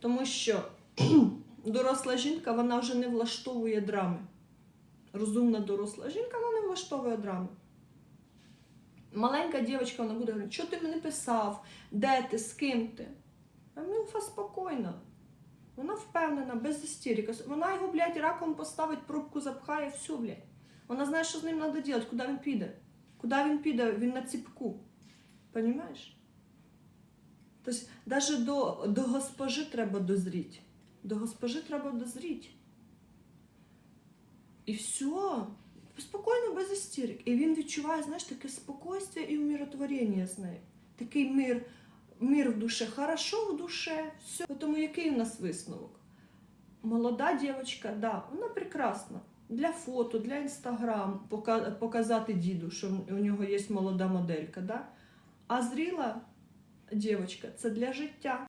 Тому що доросла жінка вона вже не влаштовує драми. Розумна доросла жінка вона не влаштовує драми. Маленька дівчинка вона буде говорити, що ти мені писав, де ти, з ким ти. А Мілфа спокійна. Вона впевнена, без істерики. Вона його, блядь, раком поставить, пробку запхає, все, блядь. Вона знає, що з ним треба робити, куди він піде. Куди він піде, він на ціпку. Понімаєш? Тобто, навіть до, до госпожи треба дозріти. До госпожи треба дозріти. І все. Спокійно, без істерик. І він відчуває, знаєш, таке спокійствие і умиротворення з нею. Такий мир, мир в душі, хорошо в душі, все. Тому який у нас висновок? Молода дівчинка, да, вона прекрасна. Для фото, для інстаграм, показати діду, що у нього є молода моделька. Да? А зріла дівчинка це для життя.